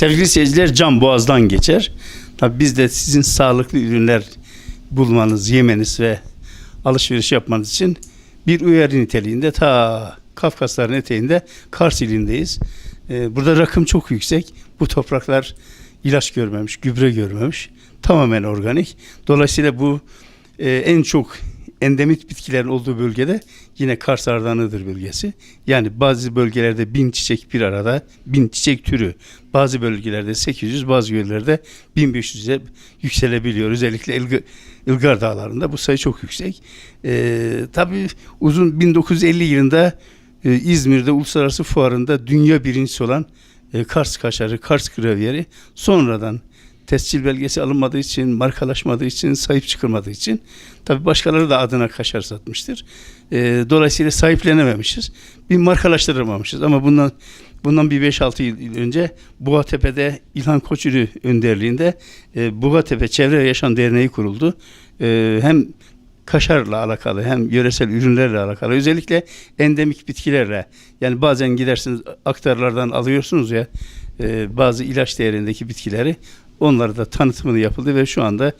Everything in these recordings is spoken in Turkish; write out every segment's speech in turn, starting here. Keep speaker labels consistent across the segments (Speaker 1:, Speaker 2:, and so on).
Speaker 1: Sevgili seyirciler can boğazdan geçer. Tabii biz de sizin sağlıklı ürünler bulmanız, yemeniz ve alışveriş yapmanız için bir uyarı niteliğinde ta Kafkasların eteğinde Kars ilindeyiz. Ee, burada rakım çok yüksek. Bu topraklar ilaç görmemiş, gübre görmemiş. Tamamen organik. Dolayısıyla bu e, en çok endemik bitkilerin olduğu bölgede yine Kars Ardahanı'dır bölgesi. Yani bazı bölgelerde bin çiçek bir arada, bin çiçek türü. Bazı bölgelerde 800, bazı yerlerde 1500'e yükselebiliyor. Özellikle İlg- İlgar Dağları'nda bu sayı çok yüksek. Ee, tabii uzun 1950 yılında e, İzmir'de uluslararası fuarında dünya birincisi olan e, Kars kaşarı, Kars gravyeri sonradan tescil belgesi alınmadığı için, markalaşmadığı için, sahip çıkılmadığı için tabii başkaları da adına kaşar satmıştır. Ee, dolayısıyla sahiplenememişiz. Bir markalaştıramamışız ama bundan bundan bir 5-6 yıl önce Buğatepe'de İlhan Koçürü önderliğinde e, Buğatepe Çevre Yaşam Derneği kuruldu. E, hem kaşarla alakalı hem yöresel ürünlerle alakalı özellikle endemik bitkilerle yani bazen gidersiniz aktarlardan alıyorsunuz ya e, bazı ilaç değerindeki bitkileri onları da tanıtımını yapıldı ve şu anda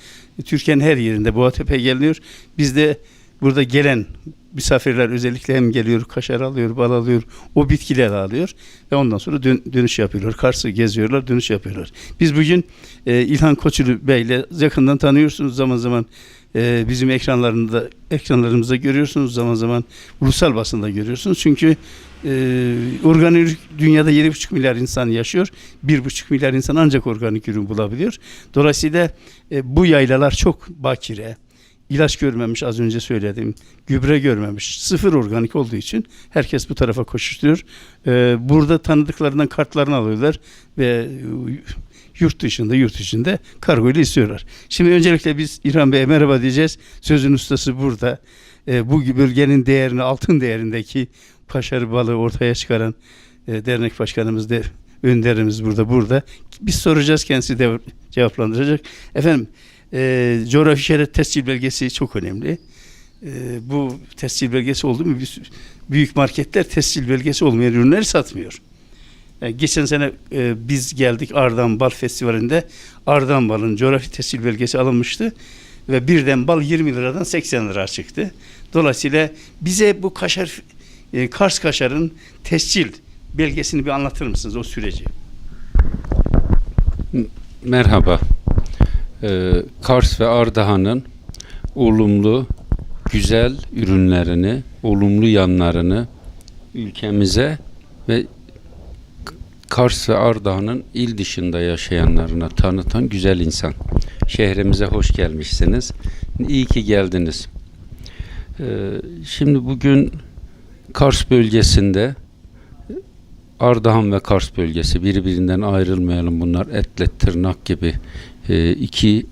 Speaker 1: Türkiye'nin her yerinde Boğatepe geliniyor. Biz de burada gelen misafirler özellikle hem geliyor kaşar alıyor, bal alıyor, o bitkileri alıyor ve ondan sonra dön- dönüş yapıyorlar. Kars'ı geziyorlar, dönüş yapıyorlar. Biz bugün e, İlhan Koçulu Bey'le yakından tanıyorsunuz zaman zaman e, bizim ekranlarında ekranlarımızda görüyorsunuz zaman zaman ulusal basında görüyorsunuz. Çünkü e, organik dünyada 7,5 milyar insan yaşıyor. 1,5 milyar insan ancak organik ürün bulabiliyor. Dolayısıyla e, bu yaylalar çok bakire. ilaç görmemiş az önce söyledim. Gübre görmemiş. Sıfır organik olduğu için herkes bu tarafa koşuşturuyor. E, burada tanıdıklarından kartlarını alıyorlar ve e, yurt dışında yurt içinde kargo ile istiyorlar. Şimdi öncelikle biz İrhan Bey'e merhaba diyeceğiz. Sözün ustası burada. E, bu bölgenin değerini altın değerindeki paşarı balığı ortaya çıkaran e, dernek başkanımız da önderimiz burada burada. Biz soracağız kendisi de cevaplandıracak. Efendim e, coğrafi işaret tescil belgesi çok önemli. E, bu tescil belgesi oldu mu büyük marketler tescil belgesi olmayan ürünleri satmıyor. E, geçen sene e, biz geldik Ardahan Bal Festivali'nde Ardahan Bal'ın coğrafi tescil belgesi alınmıştı ve birden bal 20 liradan 80 lira çıktı. Dolayısıyla bize bu kaşar e, Kars kaşarın tescil belgesini bir anlatır mısınız o süreci?
Speaker 2: Merhaba. Ee, Kars ve Ardahan'ın olumlu, güzel ürünlerini, olumlu yanlarını ülkemize ve Kars ve Ardahan'ın il dışında yaşayanlarına tanıtan güzel insan. Şehrimize hoş gelmişsiniz. İyi ki geldiniz. Ee, şimdi bugün Kars bölgesinde Ardahan ve Kars bölgesi birbirinden ayrılmayalım bunlar etle tırnak gibi e, iki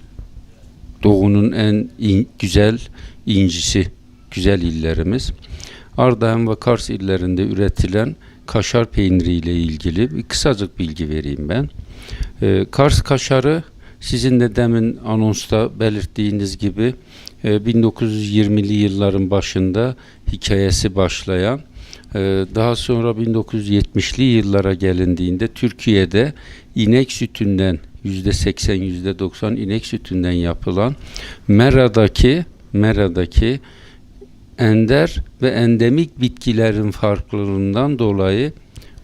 Speaker 2: doğunun en in- güzel incisi güzel illerimiz. Ardahan ve Kars illerinde üretilen kaşar peyniri ile ilgili bir kısacık bilgi vereyim ben. E, Kars kaşarı sizin de demin anonsta belirttiğiniz gibi 1920'li yılların başında hikayesi başlayan ee, Daha sonra 1970'li yıllara gelindiğinde Türkiye'de inek sütünden %80 %90 inek sütünden yapılan Mera'daki Mera'daki ender ve endemik bitkilerin farklılığından dolayı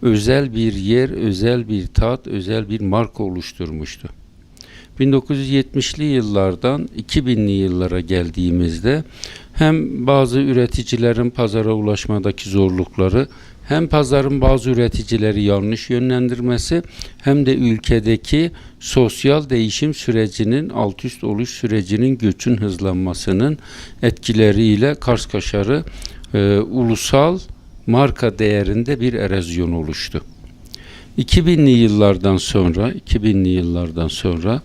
Speaker 2: özel bir yer, özel bir tat, özel bir marka oluşturmuştu. 1970'li yıllardan 2000'li yıllara geldiğimizde hem bazı üreticilerin pazara ulaşmadaki zorlukları hem pazarın bazı üreticileri yanlış yönlendirmesi hem de ülkedeki sosyal değişim sürecinin alt üst oluş sürecinin göçün hızlanmasının etkileriyle Kars kaşarı e, ulusal marka değerinde bir erozyon oluştu. 2000'li yıllardan sonra 2000'li yıllardan sonra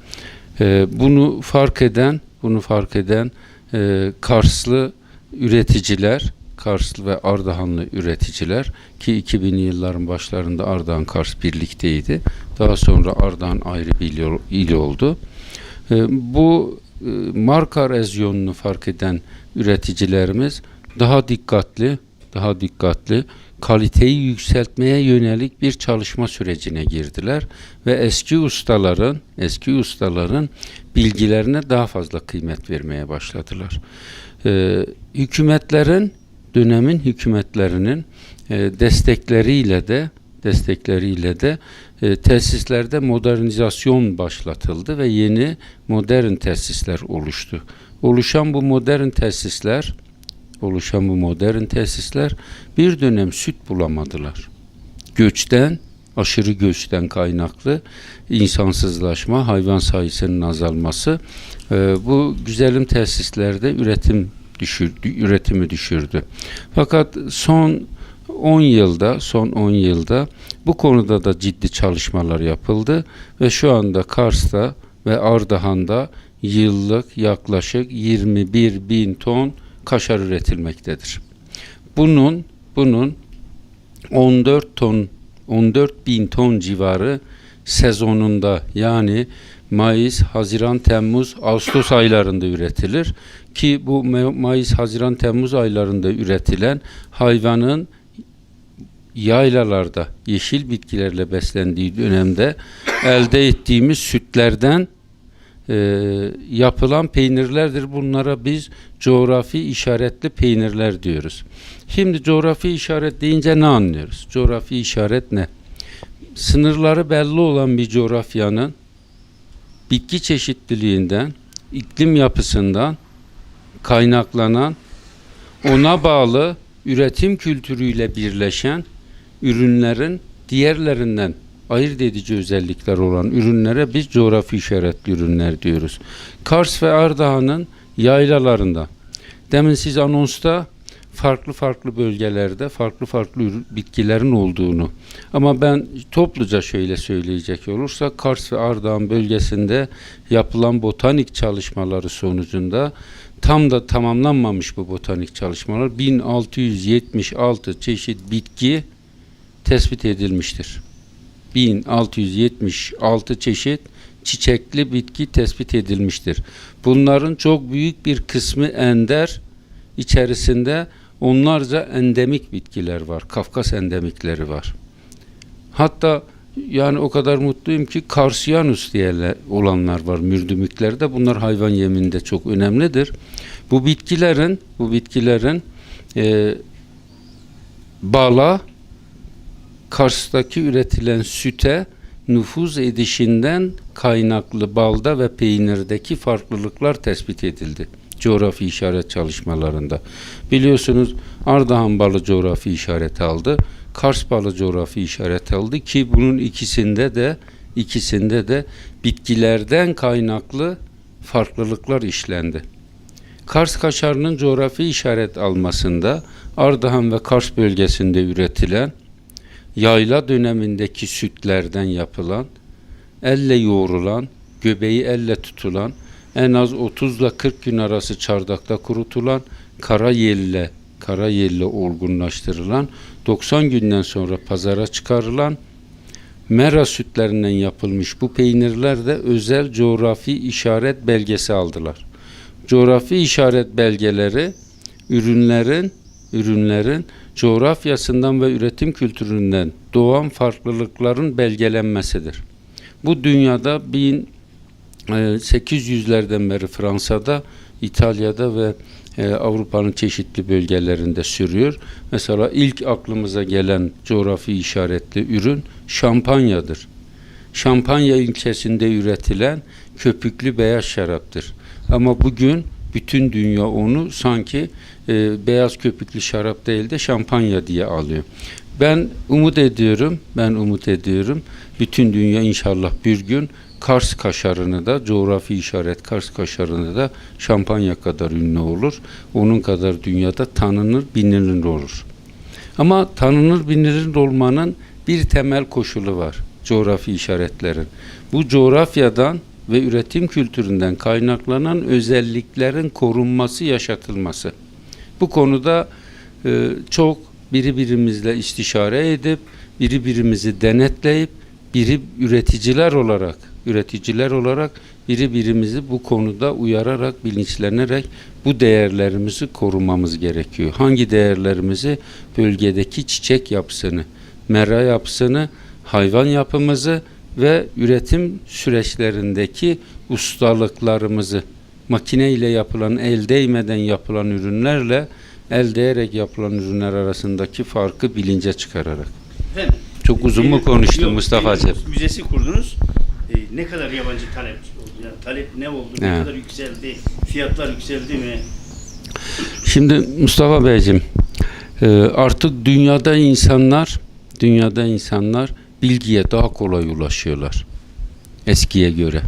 Speaker 2: e, bunu fark eden bunu fark eden e, Karslı üreticiler Karslı ve Ardahanlı üreticiler ki 2000'li yılların başlarında Ardahan Kars birlikteydi. Daha sonra Ardahan ayrı bir il, oldu. E, bu e, marka erozyonunu fark eden üreticilerimiz daha dikkatli daha dikkatli kaliteyi yükseltmeye yönelik bir çalışma sürecine girdiler ve eski ustaların eski ustaların bilgilerine daha fazla kıymet vermeye başladılar. Ee, hükümetlerin dönemin hükümetlerinin e, destekleriyle de destekleriyle de e, tesislerde modernizasyon başlatıldı ve yeni modern tesisler oluştu. Oluşan bu modern tesisler oluşan bu modern tesisler bir dönem süt bulamadılar. Göçten, aşırı göçten kaynaklı insansızlaşma, hayvan sayısının azalması e, bu güzelim tesislerde üretim düşürdü, üretimi düşürdü. Fakat son 10 yılda, son 10 yılda bu konuda da ciddi çalışmalar yapıldı ve şu anda Kars'ta ve Ardahan'da yıllık yaklaşık 21 bin ton kaşar üretilmektedir. Bunun bunun 14 ton 14 bin ton civarı sezonunda yani Mayıs, Haziran, Temmuz, Ağustos aylarında üretilir ki bu Ma- Mayıs, Haziran, Temmuz aylarında üretilen hayvanın yaylalarda yeşil bitkilerle beslendiği dönemde elde ettiğimiz sütlerden e, yapılan peynirlerdir. Bunlara biz coğrafi işaretli peynirler diyoruz. Şimdi coğrafi işaret deyince ne anlıyoruz? Coğrafi işaret ne? Sınırları belli olan bir coğrafyanın bitki çeşitliliğinden, iklim yapısından kaynaklanan, ona bağlı üretim kültürüyle birleşen ürünlerin diğerlerinden ayırt edici özellikler olan ürünlere biz coğrafi işaretli ürünler diyoruz. Kars ve Ardahan'ın yaylalarında demin siz anonsta farklı farklı bölgelerde farklı farklı bitkilerin olduğunu ama ben topluca şöyle söyleyecek olursak Kars ve Ardahan bölgesinde yapılan botanik çalışmaları sonucunda tam da tamamlanmamış bu botanik çalışmalar 1676 çeşit bitki tespit edilmiştir. 1676 çeşit çiçekli bitki tespit edilmiştir. Bunların çok büyük bir kısmı ender, içerisinde onlarca endemik bitkiler var. Kafkas endemikleri var. Hatta yani o kadar mutluyum ki Karsiyanus diye olanlar var mürdümüklerde. Bunlar hayvan yeminde çok önemlidir. Bu bitkilerin bu bitkilerin e, bala Kars'taki üretilen süte nüfuz edişinden kaynaklı balda ve peynirdeki farklılıklar tespit edildi. Coğrafi işaret çalışmalarında. Biliyorsunuz Ardahan balı coğrafi işaret aldı. Kars balı coğrafi işaret aldı ki bunun ikisinde de ikisinde de bitkilerden kaynaklı farklılıklar işlendi. Kars kaşarının coğrafi işaret almasında Ardahan ve Kars bölgesinde üretilen yayla dönemindeki sütlerden yapılan, elle yoğrulan, göbeği elle tutulan, en az 30 ile 40 gün arası çardakta kurutulan, kara yelle, kara yelle olgunlaştırılan, 90 günden sonra pazara çıkarılan, mera sütlerinden yapılmış bu peynirler de özel coğrafi işaret belgesi aldılar. Coğrafi işaret belgeleri ürünlerin ürünlerin coğrafyasından ve üretim kültüründen doğan farklılıkların belgelenmesidir. Bu dünyada 1800'lerden beri Fransa'da, İtalya'da ve e, Avrupa'nın çeşitli bölgelerinde sürüyor. Mesela ilk aklımıza gelen coğrafi işaretli ürün şampanyadır. Şampanya ilçesinde üretilen köpüklü beyaz şaraptır. Ama bugün bütün dünya onu sanki e, beyaz köpüklü şarap değil de şampanya diye alıyor. Ben umut ediyorum, ben umut ediyorum. Bütün dünya inşallah bir gün Kars kaşarını da coğrafi işaret Kars kaşarını da şampanya kadar ünlü olur. Onun kadar dünyada tanınır, bilinir olur. Ama tanınır, bilinir olmanın bir temel koşulu var. Coğrafi işaretlerin. Bu coğrafyadan ve üretim kültüründen kaynaklanan özelliklerin korunması, yaşatılması. Bu konuda e, çok biri birimizle istişare edip, biri birimizi denetleyip, biri üreticiler olarak, üreticiler olarak biri birimizi bu konuda uyararak, bilinçlenerek bu değerlerimizi korumamız gerekiyor. Hangi değerlerimizi? Bölgedeki çiçek yapısını, mera yapısını, hayvan yapımızı ve üretim süreçlerindeki ustalıklarımızı makine ile yapılan, el değmeden yapılan ürünlerle el değerek yapılan ürünler arasındaki farkı bilince çıkararak.
Speaker 1: Efendim,
Speaker 2: Çok uzun mu konuştum
Speaker 1: yok,
Speaker 2: Mustafa'cığım?
Speaker 1: bir Müzesi kurdunuz. E, ne kadar yabancı talep oldu? Yani talep ne oldu? Ne
Speaker 2: Evet.
Speaker 1: kadar yükseldi? Fiyatlar yükseldi mi?
Speaker 2: Şimdi Mustafa Beyciğim, e, artık dünyada insanlar, dünyada insanlar bilgiye daha kolay ulaşıyorlar eskiye göre.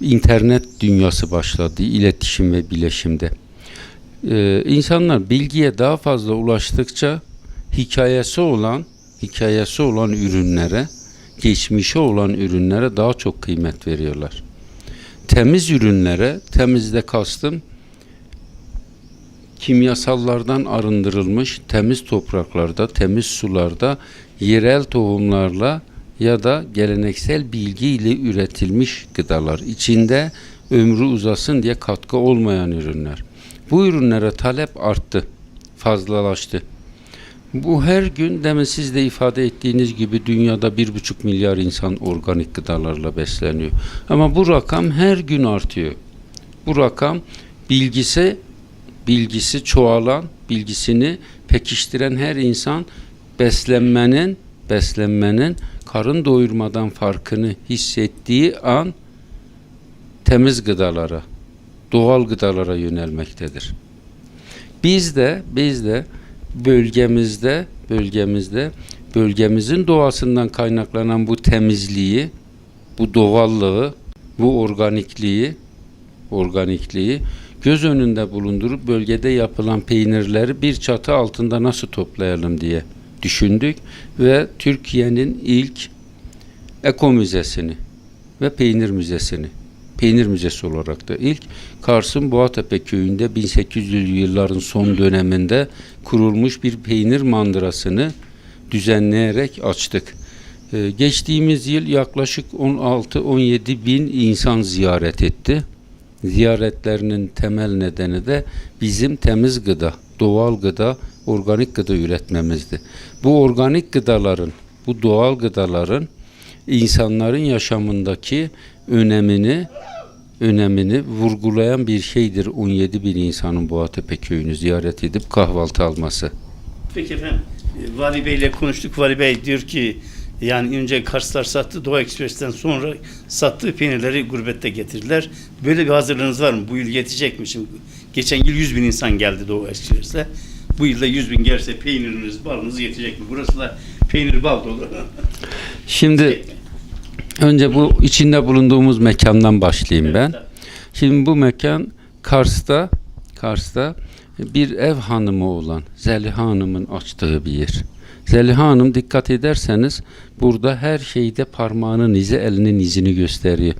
Speaker 2: İnternet dünyası başladı, iletişim ve bileşimde. E, insanlar bilgiye daha fazla ulaştıkça hikayesi olan, hikayesi olan ürünlere, geçmişe olan ürünlere daha çok kıymet veriyorlar. Temiz ürünlere, temizde kastım kimyasallardan arındırılmış temiz topraklarda, temiz sularda, yerel tohumlarla ya da geleneksel bilgiyle üretilmiş gıdalar. içinde ömrü uzasın diye katkı olmayan ürünler. Bu ürünlere talep arttı, fazlalaştı. Bu her gün demin siz de ifade ettiğiniz gibi dünyada bir buçuk milyar insan organik gıdalarla besleniyor. Ama bu rakam her gün artıyor. Bu rakam bilgisi bilgisi çoğalan, bilgisini pekiştiren her insan beslenmenin beslenmenin karın doyurmadan farkını hissettiği an temiz gıdalara, doğal gıdalara yönelmektedir. Biz de biz de bölgemizde bölgemizde bölgemizin doğasından kaynaklanan bu temizliği, bu doğallığı, bu organikliği, organikliği göz önünde bulundurup bölgede yapılan peynirleri bir çatı altında nasıl toplayalım diye düşündük ve Türkiye'nin ilk Eko Müzesi'ni ve Peynir Müzesi'ni Peynir Müzesi olarak da ilk Kars'ın Boğatepe köyünde 1800'lü yılların son döneminde kurulmuş bir peynir mandırasını düzenleyerek açtık. Ee, geçtiğimiz yıl yaklaşık 16-17 bin insan ziyaret etti. Ziyaretlerinin temel nedeni de bizim temiz gıda, doğal gıda, organik gıda üretmemizdi. Bu organik gıdaların, bu doğal gıdaların insanların yaşamındaki önemini önemini vurgulayan bir şeydir 17 bin insanın Boğatepe köyünü ziyaret edip kahvaltı alması.
Speaker 1: Peki efendim, Vali Bey ile konuştuk. Vali Bey diyor ki yani önce Karslar sattı, Doğu Ekspres'ten sonra sattığı peynirleri gurbette getirdiler. Böyle bir hazırlığınız var mı? Bu yıl yetecek mi? Şimdi geçen yıl 100 bin insan geldi Doğu Ekspres'e. Bu yılda 100 bin gelse peyniriniz, balınız yetecek mi? Burası da peynir bal dolu.
Speaker 2: Şimdi önce bu içinde bulunduğumuz mekandan başlayayım ben. Şimdi bu mekan Kars'ta Kars'ta bir ev hanımı olan Zeliha Hanım'ın açtığı bir yer. Zeliha Hanım dikkat ederseniz burada her şeyde parmağının izi elinin izini gösteriyor.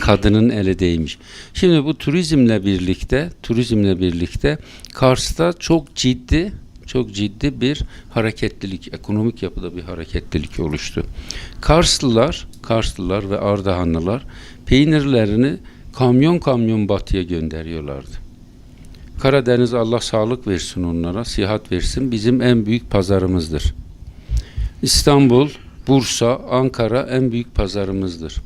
Speaker 2: Kadının eli değmiş. Şimdi bu turizmle birlikte turizmle birlikte Kars'ta çok ciddi çok ciddi bir hareketlilik, ekonomik yapıda bir hareketlilik oluştu. Karslılar, Karslılar ve Ardahanlılar peynirlerini kamyon kamyon batıya gönderiyorlardı. Karadeniz Allah sağlık versin onlara, sihat versin. Bizim en büyük pazarımızdır. İstanbul, Bursa, Ankara en büyük pazarımızdır.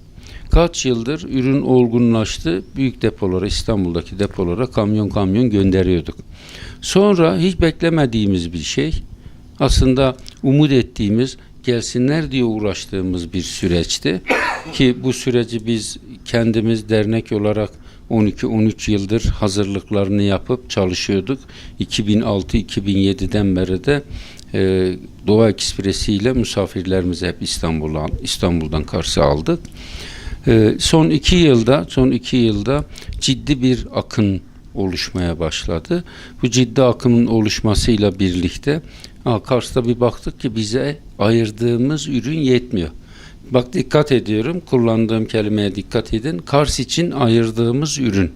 Speaker 2: Kaç yıldır ürün olgunlaştı. Büyük depolara, İstanbul'daki depolara kamyon kamyon gönderiyorduk. Sonra hiç beklemediğimiz bir şey, aslında umut ettiğimiz, gelsinler diye uğraştığımız bir süreçti. Ki bu süreci biz kendimiz dernek olarak 12-13 yıldır hazırlıklarını yapıp çalışıyorduk. 2006-2007'den beri de e, Doğu Ekspresi ile misafirlerimizi hep İstanbul'dan İstanbul'dan karşı aldık. E, son iki yılda son iki yılda ciddi bir akın oluşmaya başladı. Bu ciddi akımın oluşmasıyla birlikte ha, Kars'ta bir baktık ki bize ayırdığımız ürün yetmiyor. Bak dikkat ediyorum. Kullandığım kelimeye dikkat edin. Kars için ayırdığımız ürün.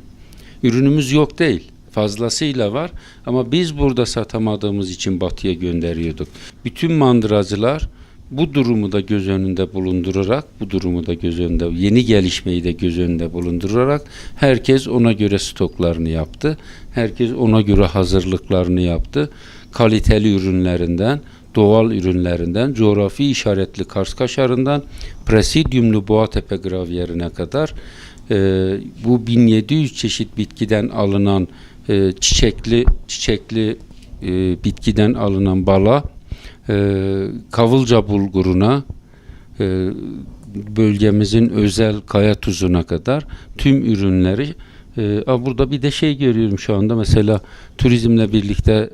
Speaker 2: Ürünümüz yok değil. Fazlasıyla var ama biz burada satamadığımız için batıya gönderiyorduk. Bütün mandıracılar bu durumu da göz önünde bulundurarak, bu durumu da göz önünde, yeni gelişmeyi de göz önünde bulundurarak herkes ona göre stoklarını yaptı. Herkes ona göre hazırlıklarını yaptı. Kaliteli ürünlerinden, doğal ürünlerinden, coğrafi işaretli Kars kaşarından, presidiumlu Boğatepe gravyerine kadar e, bu 1700 çeşit bitkiden alınan e, çiçekli çiçekli e, bitkiden alınan bala, e, kavılca bulguruna, e, bölgemizin özel kaya tuzuna kadar tüm ürünleri e, burada bir de şey görüyorum şu anda mesela turizmle birlikte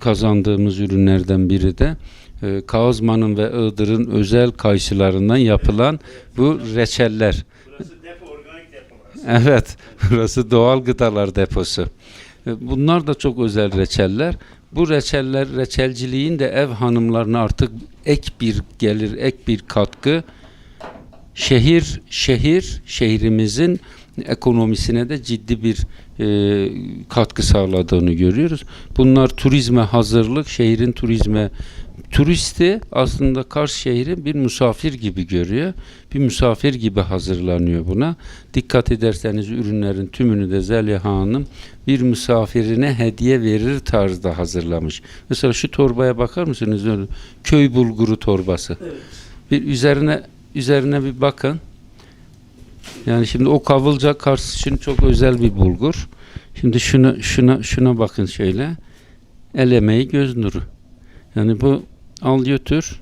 Speaker 2: kazandığımız ürünlerden biri de e, Kağızman'ın ve Iğdır'ın özel kayısılarından yapılan bu reçeller. Evet, burası doğal gıdalar deposu. E, Bunlar da çok özel reçeller. Bu reçeller, reçelciliğin de ev hanımlarına artık ek bir gelir, ek bir katkı. Şehir, şehir, şehrimizin ekonomisine de ciddi bir e, katkı sağladığını görüyoruz. Bunlar turizme hazırlık, şehrin turizme turisti aslında Kars şehri bir misafir gibi görüyor. Bir misafir gibi hazırlanıyor buna. Dikkat ederseniz ürünlerin tümünü de Zeliha Hanım bir misafirine hediye verir tarzda hazırlamış. Mesela şu torbaya bakar mısınız? Köy bulguru torbası. Bir üzerine üzerine bir bakın. Yani şimdi o kavılca Kars için çok özel bir bulgur. Şimdi şuna şuna şuna bakın şöyle. El emeği göz nuru. Yani bu al götür.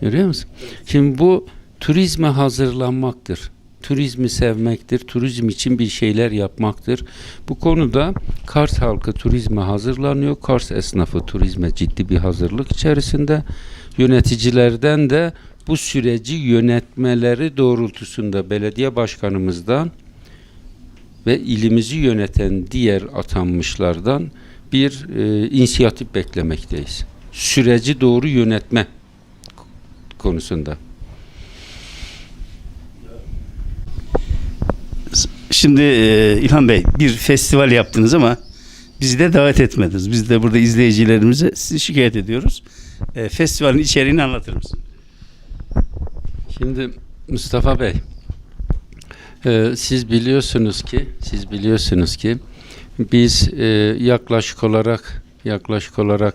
Speaker 2: Görüyor musun? Şimdi bu turizme hazırlanmaktır. Turizmi sevmektir. Turizm için bir şeyler yapmaktır. Bu konuda Kars halkı turizme hazırlanıyor. Kars esnafı turizme ciddi bir hazırlık içerisinde. Yöneticilerden de bu süreci yönetmeleri doğrultusunda belediye başkanımızdan ve ilimizi yöneten diğer atanmışlardan bir e, inisiyatif beklemekteyiz. Süreci doğru yönetme konusunda.
Speaker 1: Şimdi e, İlhan Bey bir festival yaptınız ama bizi de davet etmediniz. Biz de burada izleyicilerimize sizi şikayet ediyoruz. E, festivalin içeriğini anlatır mısın?
Speaker 2: Şimdi Mustafa Bey, e, siz biliyorsunuz ki, siz biliyorsunuz ki biz e, yaklaşık olarak yaklaşık olarak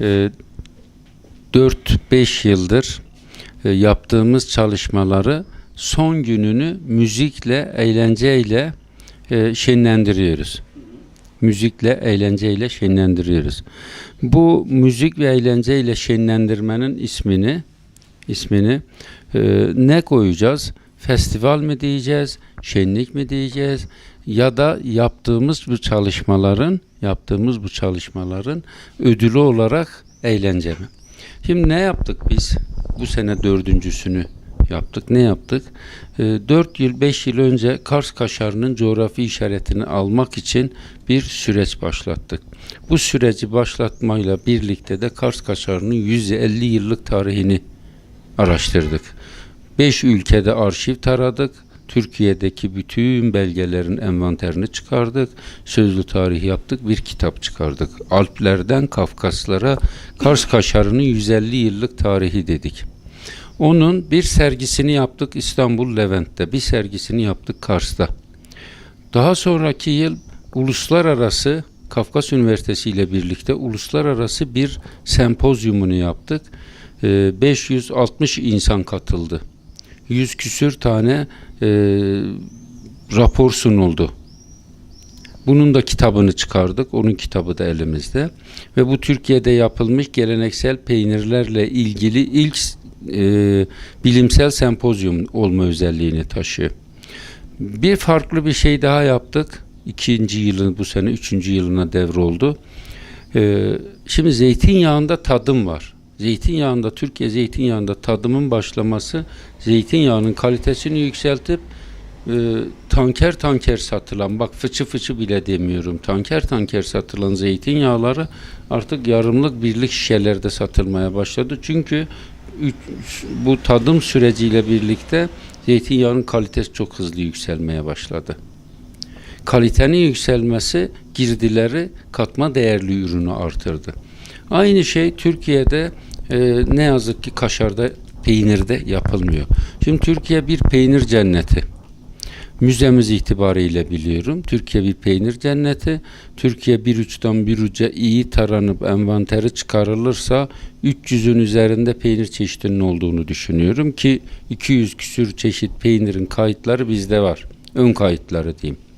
Speaker 2: e, 4-5 yıldır e, yaptığımız çalışmaları son gününü müzikle, eğlenceyle e, şenlendiriyoruz. Müzikle, eğlenceyle şenlendiriyoruz. Bu müzik ve eğlenceyle şenlendirmenin ismini ismini e, ne koyacağız? Festival mi diyeceğiz? Şenlik mi diyeceğiz? Ya da yaptığımız bu çalışmaların yaptığımız bu çalışmaların ödülü olarak eğlence mi? Şimdi ne yaptık biz? Bu sene dördüncüsünü yaptık. Ne yaptık? E, 4 yıl 5 yıl önce Kars kaşarının coğrafi işaretini almak için bir süreç başlattık. Bu süreci başlatmayla birlikte de Kars kaşarının 150 yıllık tarihini araştırdık. 5 ülkede arşiv taradık. Türkiye'deki bütün belgelerin envanterini çıkardık. Sözlü tarih yaptık. Bir kitap çıkardık. Alplerden Kafkaslara Kars kaşarının 150 yıllık tarihi dedik. Onun bir sergisini yaptık İstanbul Levent'te. Bir sergisini yaptık Kars'ta. Daha sonraki yıl uluslararası Kafkas Üniversitesi ile birlikte uluslararası bir sempozyumunu yaptık. Ee, 560 insan katıldı. 100 küsür tane e, rapor sunuldu. Bunun da kitabını çıkardık. Onun kitabı da elimizde. Ve bu Türkiye'de yapılmış geleneksel peynirlerle ilgili ilk e, bilimsel sempozyum olma özelliğini taşıyor. Bir farklı bir şey daha yaptık. İkinci yılın bu sene üçüncü yılına devroldu. Ee, şimdi zeytinyağında tadım var. Zeytinyağında Türkiye zeytinyağında tadımın başlaması zeytinyağının kalitesini yükseltip e, tanker tanker satılan bak fıçı fıçı bile demiyorum tanker tanker satılan zeytinyağları artık yarımlık birlik şişelerde satılmaya başladı. Çünkü üç- bu tadım süreciyle birlikte zeytinyağının kalitesi çok hızlı yükselmeye başladı. Kalitenin yükselmesi girdileri katma değerli ürünü artırdı. Aynı şey Türkiye'de e, ne yazık ki kaşarda, peynirde yapılmıyor. Şimdi Türkiye bir peynir cenneti. Müzemiz itibariyle biliyorum. Türkiye bir peynir cenneti. Türkiye bir uçtan bir uca iyi taranıp envanteri çıkarılırsa 300'ün üzerinde peynir çeşidinin olduğunu düşünüyorum ki 200 küsür çeşit peynirin kayıtları bizde var. Ön kayıtları diyeyim.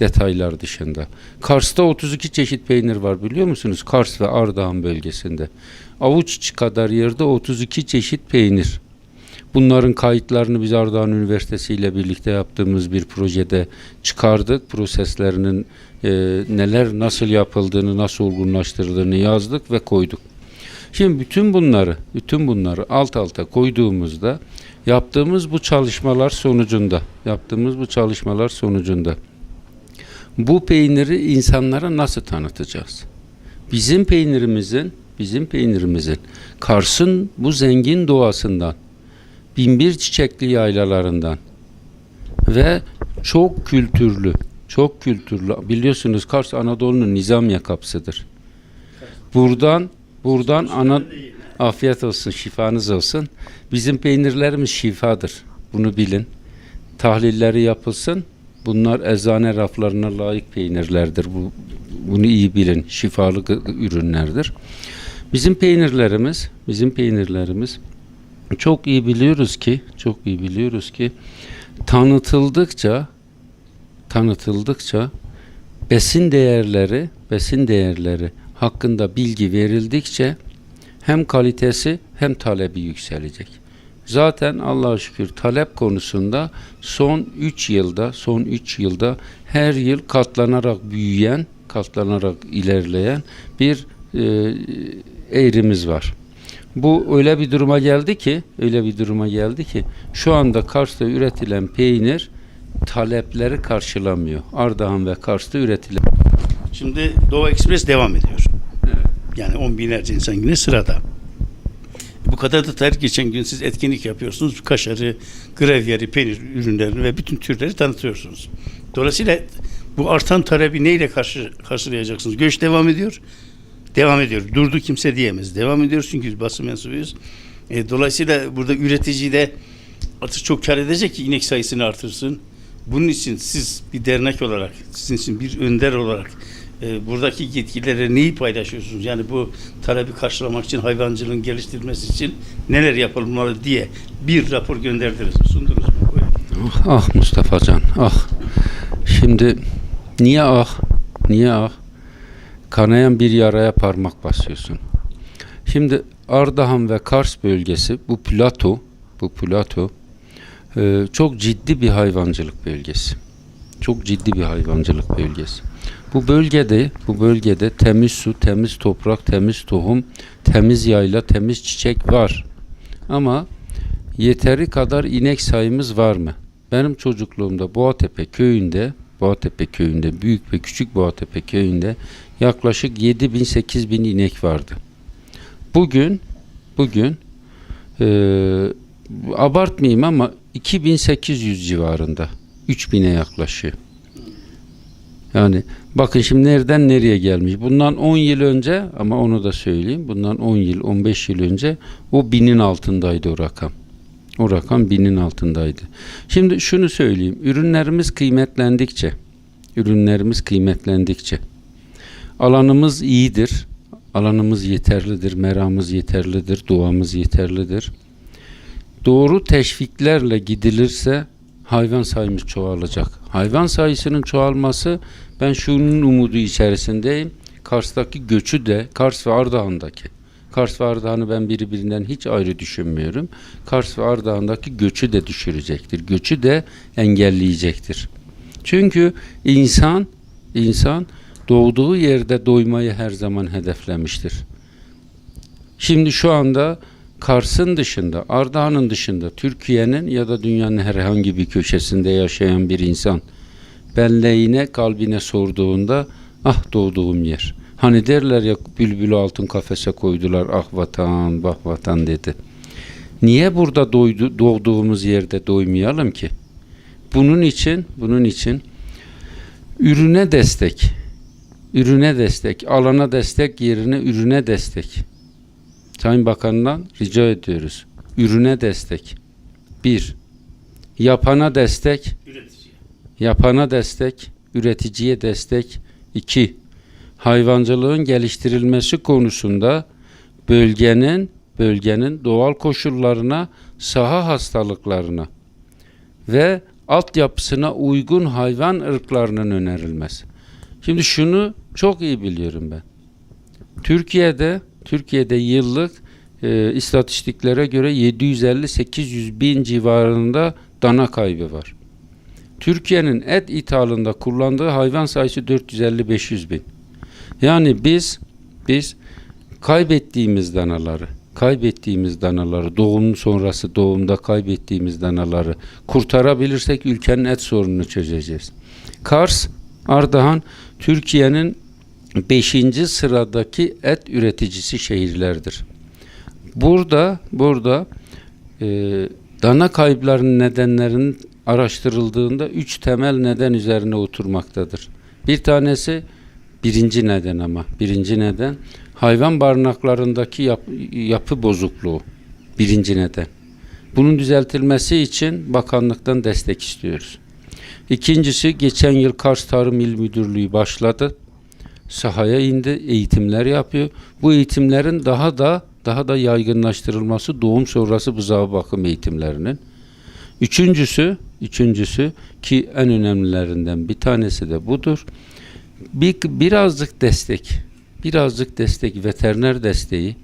Speaker 2: Detaylar dışında. Kars'ta 32 çeşit peynir var biliyor musunuz? Kars ve Ardahan bölgesinde. Avuç kadar yerde 32 çeşit peynir. Bunların kayıtlarını biz Ardahan Üniversitesi ile birlikte yaptığımız bir projede çıkardık. Proseslerinin e, neler nasıl yapıldığını, nasıl olgunlaştırıldığını yazdık ve koyduk. Şimdi bütün bunları, bütün bunları alt alta koyduğumuzda yaptığımız bu çalışmalar sonucunda, yaptığımız bu çalışmalar sonucunda bu peyniri insanlara nasıl tanıtacağız? Bizim peynirimizin, bizim peynirimizin Kars'ın bu zengin doğasından binbir çiçekli yaylalarından ve çok kültürlü, çok kültürlü. Biliyorsunuz Kars Anadolu'nun nizam kapsıdır. Buradan, buradan ana afiyet olsun, şifanız olsun. Bizim peynirlerimiz şifadır. Bunu bilin. Tahlilleri yapılsın. Bunlar eczane raflarına layık peynirlerdir. Bu, bunu iyi bilin. Şifalı ürünlerdir. Bizim peynirlerimiz, bizim peynirlerimiz çok iyi biliyoruz ki, çok iyi biliyoruz ki tanıtıldıkça tanıtıldıkça besin değerleri, besin değerleri hakkında bilgi verildikçe hem kalitesi hem talebi yükselecek. Zaten Allah'a şükür talep konusunda son 3 yılda, son 3 yılda her yıl katlanarak büyüyen, katlanarak ilerleyen bir e, eğrimiz var. Bu öyle bir duruma geldi ki, öyle bir duruma geldi ki şu anda Kars'ta üretilen peynir talepleri karşılamıyor. Ardahan ve Kars'ta üretilen.
Speaker 1: Şimdi Doğu Ekspres devam ediyor. Yani on binlerce insan yine sırada. Bu kadar da her geçen gün siz etkinlik yapıyorsunuz. Kaşarı, grevyeri, peynir ürünlerini ve bütün türleri tanıtıyorsunuz. Dolayısıyla bu artan talebi neyle karşı, karşılayacaksınız? Göç devam ediyor. Devam ediyor. Durdu kimse diyemez. Devam ediyor çünkü basın mensubuyuz. E, dolayısıyla burada üretici de artık çok kar edecek ki inek sayısını artırsın. Bunun için siz bir dernek olarak, sizin için bir önder olarak e, buradaki yetkililere neyi paylaşıyorsunuz? Yani bu talebi karşılamak için hayvancılığın geliştirilmesi için neler yapılmalı diye bir rapor gönderdiniz, sundunuz mu? Buyurun.
Speaker 2: Ah, ah Mustafa Can, ah. Şimdi niye ah? Niye ah? Kanayan bir yaraya parmak basıyorsun. Şimdi Ardahan ve Kars bölgesi bu plato, bu plato e, çok ciddi bir hayvancılık bölgesi. Çok ciddi bir hayvancılık bölgesi. Bu bölgede, bu bölgede temiz su, temiz toprak, temiz tohum, temiz yayla, temiz çiçek var. Ama yeteri kadar inek sayımız var mı? Benim çocukluğumda Boğatepe köyünde, Boğatepe köyünde, büyük ve küçük Boğatepe köyünde yaklaşık 7 bin 8 bin inek vardı. Bugün, bugün eee abartmayayım ama 2800 civarında. 3000'e yaklaşıyor. Yani bakın şimdi nereden nereye gelmiş. Bundan 10 yıl önce ama onu da söyleyeyim. Bundan 10 yıl 15 yıl önce o binin altındaydı o rakam. O rakam binin altındaydı. Şimdi şunu söyleyeyim. Ürünlerimiz kıymetlendikçe ürünlerimiz kıymetlendikçe alanımız iyidir. Alanımız yeterlidir. Meramız yeterlidir. Doğamız yeterlidir. Doğru teşviklerle gidilirse hayvan sayımız çoğalacak. Hayvan sayısının çoğalması ben şunun umudu içerisindeyim. Kars'taki göçü de Kars ve Ardahan'daki Kars ve Ardahan'ı ben birbirinden hiç ayrı düşünmüyorum. Kars ve Ardahan'daki göçü de düşürecektir. Göçü de engelleyecektir. Çünkü insan insan doğduğu yerde doymayı her zaman hedeflemiştir. Şimdi şu anda Kars'ın dışında, Ardahan'ın dışında, Türkiye'nin ya da dünyanın herhangi bir köşesinde yaşayan bir insan belleğine, kalbine sorduğunda ah doğduğum yer. Hani derler ya bülbülü altın kafese koydular ah vatan, bah vatan dedi. Niye burada doydu, doğduğumuz yerde doymayalım ki? Bunun için, bunun için ürüne destek, ürüne destek, alana destek yerine ürüne destek. Sayın Bakan'dan rica ediyoruz. Ürüne destek. Bir, yapana destek. Yapana destek, üreticiye destek. İki, hayvancılığın geliştirilmesi konusunda bölgenin bölgenin doğal koşullarına, saha hastalıklarına ve altyapısına uygun hayvan ırklarının önerilmesi. Şimdi şunu çok iyi biliyorum ben. Türkiye'de Türkiye'de yıllık e, istatistiklere göre 750-800 bin civarında dana kaybı var. Türkiye'nin et ithalında kullandığı hayvan sayısı 450-500 bin. Yani biz biz kaybettiğimiz danaları, kaybettiğimiz danaları, doğum sonrası doğumda kaybettiğimiz danaları kurtarabilirsek ülkenin et sorununu çözeceğiz. Kars, Ardahan, Türkiye'nin 5. sıradaki et üreticisi şehirlerdir. Burada burada e, dana kayıplarının nedenlerinin araştırıldığında üç temel neden üzerine oturmaktadır. Bir tanesi birinci neden ama birinci neden hayvan barınaklarındaki yap- yapı bozukluğu birinci neden. Bunun düzeltilmesi için bakanlıktan destek istiyoruz. İkincisi geçen yıl Kars Tarım İl Müdürlüğü başladı. Sahaya indi, eğitimler yapıyor. Bu eğitimlerin daha da daha da yaygınlaştırılması doğum sonrası buzağı bakım eğitimlerinin. Üçüncüsü, üçüncüsü ki en önemlilerinden bir tanesi de budur. Bir, birazcık destek, birazcık destek, veteriner desteği,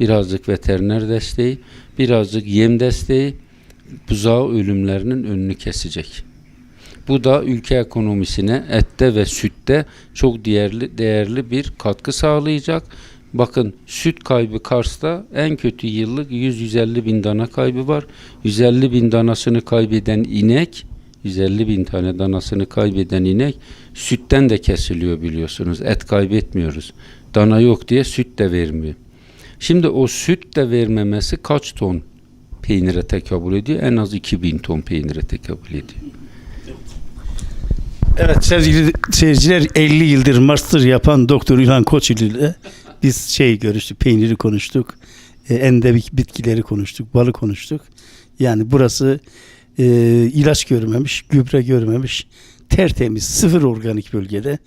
Speaker 2: birazcık veteriner desteği, birazcık yem desteği buzağı ölümlerinin önünü kesecek. Bu da ülke ekonomisine ette ve sütte çok değerli değerli bir katkı sağlayacak. Bakın süt kaybı Kars'ta en kötü yıllık 100-150 bin dana kaybı var. 150 bin danasını kaybeden inek, 150 bin tane danasını kaybeden inek sütten de kesiliyor biliyorsunuz. Et kaybetmiyoruz. Dana yok diye süt de vermiyor. Şimdi o süt de vermemesi kaç ton peynire tekabül ediyor? En az 2000 ton peynire tekabül ediyor.
Speaker 1: Evet sevgili seyirciler 50 yıldır master yapan Doktor İlhan Koçili ile biz şey görüştük, peyniri konuştuk, e, endemik bitkileri konuştuk, balı konuştuk. Yani burası e, ilaç görmemiş, gübre görmemiş, tertemiz, sıfır organik bölgede.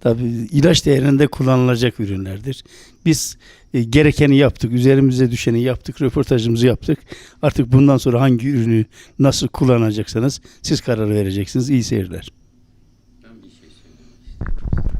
Speaker 1: Tabii ilaç değerinde kullanılacak ürünlerdir. Biz e, gerekeni yaptık, üzerimize düşeni yaptık, röportajımızı yaptık. Artık bundan sonra hangi ürünü nasıl kullanacaksanız siz karar vereceksiniz. İyi seyirler. Interesting.